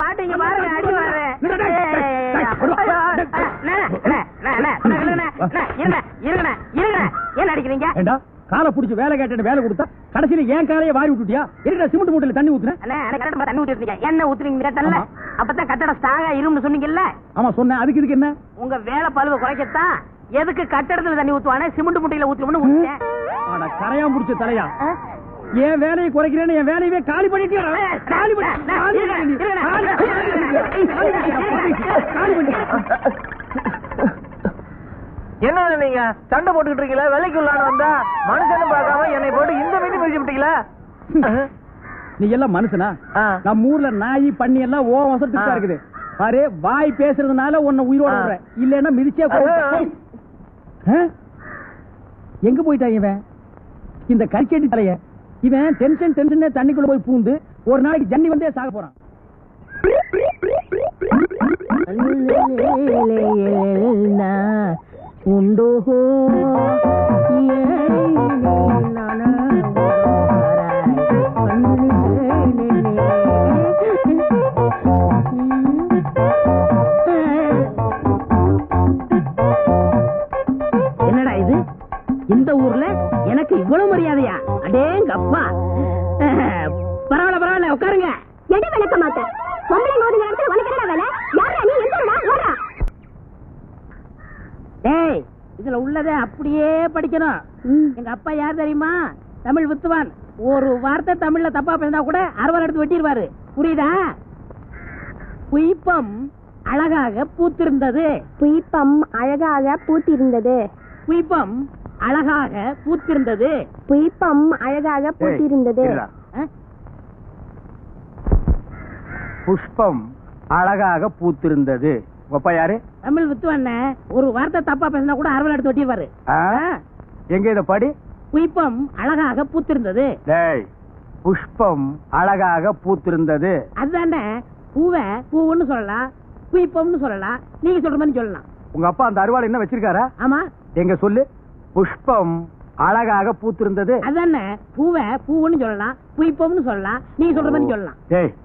பாட்டு இங்க பாருங்க அடி மாறு டேய், டேய், டேய், டேய், ஒரு வா. டேய், டேய். என்ன அடிக்கிறீங்க? காலை புடிச்சு வேலை கேட்டு வேலை கொடுத்தா கடைசியில ஏன் காலையை வாரி விட்டுட்டியா? இருக்கிற சிமெண்ட் மூட்டையில தண்ணி கரெக்டா தண்ணி ஊத்திருக்கீங்க என்ன ஊத்துறீங்க கேட்டல. அப்பதான் கட்டடம் ஸ்ட்ராங்கா இரும்னு சொன்னீங்கல்ல? ஆமா சொன்னேன். அதுக்கு இதுக்கு என்ன? உங்க வேலை பழுவை குறைக்கத்தான். எதுக்கு கட்டடத்துல தண்ணி ஊத்துவானே? சிமெண்ட் முட்டையில ஊத்துவோம்னு ஊத்துறேன் கரையான் புடிச்ச தலையா? என் வேலையை குறைக்கிறேன்னு என் வேலையவே காலி பண்ணிட்டியா காலி பண்ணி காலி பண்ணி காலி காலி பண்ணி என்ன நீங்க? சண்டை போட்டுக்கிட்டு இருக்கீங்களா? வேலைக்கு உள்ளான்னு வந்தா மனுஷன்னு பார்க்காம என்னை போட்டு இந்த மீதி மிதிச்சு விட்டீங்களா? நீ எல்லாம் மனுஷனா. நம்ம ஊர்ல நாய் பண்ணி எல்லாம் ஓ வசத்துக்கு. இருக்குது. பாரு வாய் பேசுறதுனால உன்னை உயிரோட. விடுறேன். இல்லன்னா மிதிச்சே? எங்க போயிட்டான் இவன்? இந்த கறிக்கட்டி தலைய. இவன் டென்ஷன் டென்ஷனே தண்ணிக்குள்ள போய் பூந்து ஒரு நாளைக்கு ஜன்னி வந்தே சாக போறான். உண்டோ என்னடா இது? இந்த ஊர்ல எனக்கு இவ்வளவு மரியாதையா? அடேங்க அப்பா பரவாயில்ல பரவாயில்ல உட்காருங்க. எடை விளக்க மாட்டேன் பொம்பளை மோதுகிற இடத்துல உனக்கு என்ன வேலை? யாரா நீ? எந்த ஓடா டேய் இதுல உள்ளதை அப்படியே படிக்கணும். எங்க அப்பா யார் தெரியுமா? தமிழ் வித்துவான். ஒரு வார்த்தை தமிழ்ல தப்பா பேசினா கூட அறுவல் எடுத்து வெட்டிடுவாரு. புரியுதா? குயிப்பம் அழகாக பூத்திருந்தது. புய்பம் அழகாக பூத்திருந்தது. குயிப்பம் அழகாக பூத்திருந்தது. புய்பம் அழகாக பூத்திருந்தது? புஷ்பம் அழகாக பூத்திருந்தது. அப்பா யாரு? தமிழ் வித்துவான் ஒரு வார்த்தை தப்பா பேசினா கூட அறுவல் எடுத்து வெட்டிடுவாரு எங்க இத படி? குயிப்பம் அழகாக பூத்திருந்தது. டேய் புஷ்பம் அழகாக பூத்திருந்தது. அதுதானே பூவை பூவுன்னு சொல்லலாம் குயிப்பம்னு சொல்லலாம் நீங்க சொல்ற மாதிரி சொல்லலாம். உங்க அப்பா அந்த அருவாள் என்ன வச்சிருக்காரா? ஆமா. எங்க சொல்லு? புஷ்பம் அழகாக பூத்திருந்தது. அதானே பூவை பூவுன்னு சொல்லலாம் குயிப்பம்னு சொல்லலாம் நீங்க சொல்ற மாதிரி சொல்லலாம். டேய் இது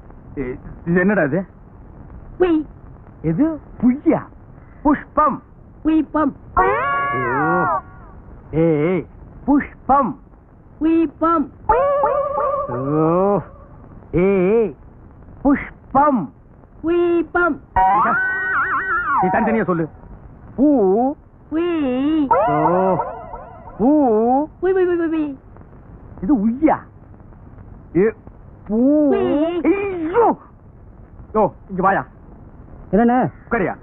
என்னடா இது? குய் இது புய்யா. புஷ்பம். குயிப்பம் ஏய் புஷ்பம். குயிப்பம் ஓ. ஏய் புஷ்பம். குயிப்பம் நீ தனித்தனியா சொல்லு. பூ. பூ. இது உய்யா. பூ. இங்க வாயா. என்னண்ணே? உட்காரியா.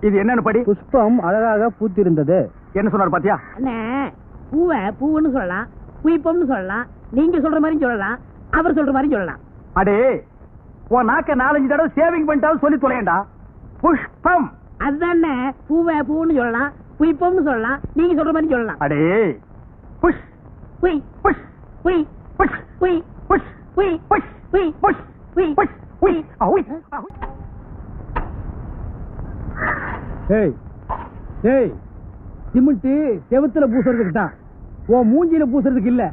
இது என்னன்னு படி. புஷ்பம் அழகாக பூத்திருந்தது. என்ன சொன்னாரு பாத்தியா? அண்ணே பூவை பூவுன்னு சொல்லலாம் குயிப்பம்னு சொல்லலாம் நீங்க சொல்ற மாதிரி சொல்லலாம் அவர் சொல்ற மாதிரி சொல்லலாம். அடே உன் நாக்க நாலஞ்சு தடவை சேவிங் பண்ணிட்டாலும் சொல்லி தொலையண்டா. புஷ்பம். அதுதானே பூவை பூவுன்னு சொல்லலாம் குயிப்பம்னு சொல்லலாம் நீங்க சொல்ற மாதிரி சொல்லலாம். அடே புஷ். குய் புஷ். குய் புஷ். குய் புஷ். குய் புஷ். குய் புஷ். குய் புஷ். உய் அவுய் அவுய் ஏய் ஏய் சிமெண்ட் செவுத்துல பூசுறதுக்கு தான். உன் மூஞ்சில பூசுறதுக்கு இல்ல.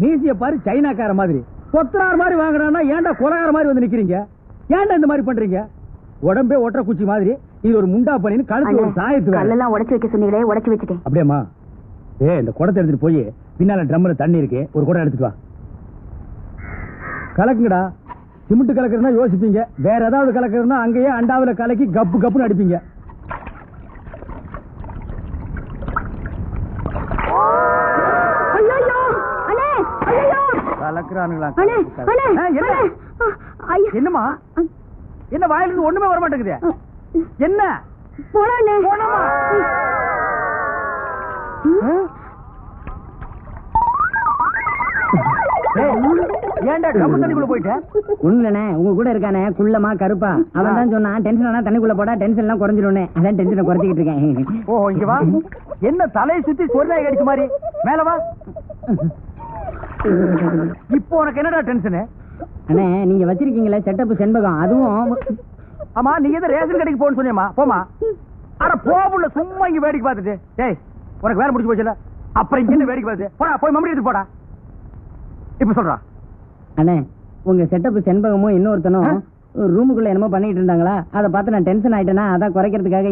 மீசிய பாரு சைனாக்கார மாதிரி. கொத்தனார் மாதிரி வாங்குறான்னா ஏன்டா கொலகார மாதிரி வந்து நிக்கிறீங்க? ஏன்டா இந்த மாதிரி பண்றீங்க? உடம்பே ஒற்ற குச்சி மாதிரி. இது ஒரு முண்டா பண்ணின்னு கழுத்து ஒரு சாயத்து. கல்லெல்லாம் உடைச்சு வைக்க சொன்னீங்களே உடைச்சு வச்சுட்டேன். அப்படியாம்மா. ஏ இந்த குடத்தை எடுத்துட்டு போய் பின்னால ட்ரம்ல தண்ணி இருக்கு. ஒரு குடம் எடுத்துட்டு வா. கலக்குங்கடா. சிமெண்ட் கலக்குறதுனா யோசிப்பீங்க. வேற ஏதாவது கலக்குறதுனா அங்கேயே அண்டாவுல கலக்கி கப்பு கப்புன்னு அடிப்பீங்க. என்ன? வாயிலிருந்து ஒண்ணுமே வர மாட்டேங்குது என்ன. ஏன்டா ட்ரம் தண்ணிக்குள்ள போயிட்ட? ஒண்ணுலண்ணே உங்க கூட இருக்கானே குள்ளமா கருப்பா. அவன் தான் சொன்னான் டென்ஷன் ஆனா தண்ணிக்குள்ள போடா டென்ஷன் எல்லாம் குறைஞ்சிடும் அதான் டென்ஷனை குறைச்சிக்கிட்டு இருக்கேன். ஓ இங்க வா. என்ன தலையை சுத்தி சொர்ணாய் அடிச்ச மாதிரி? மேல வா. இப்போ உனக்கு என்னடா டென்ஷனு அண்ணே நீங்க வச்சிருக்கீங்களே செட்டப் செண்பகம். அதுவும் ஆமா. நீ எது ரேஷன் கடைக்கு போன்னு சொன்னியம்மா. போமா அட போபுள்ள சும்மா இங்க வேடிக்கை பார்த்துட்டு. டேய் உனக்கு வேலை முடிச்சு போச்சுல? அப்புறம் இங்க என்ன வேடிக்கை பார்த்துட்டு போடா போய் மம்மடி எடுத்து போடா. இப்ப சொல்றா. அண்ணே உங்க செட்டப் செண்பகமும் இன்னொருத்தனும்? ரூமுக்குள்ள என்னமோ பண்ணிட்டு இருந்தாங்களா அதை பார்த்து நான் டென்ஷன் ஆயிட்டேனா அதான் குறைக்கிறதுக்காக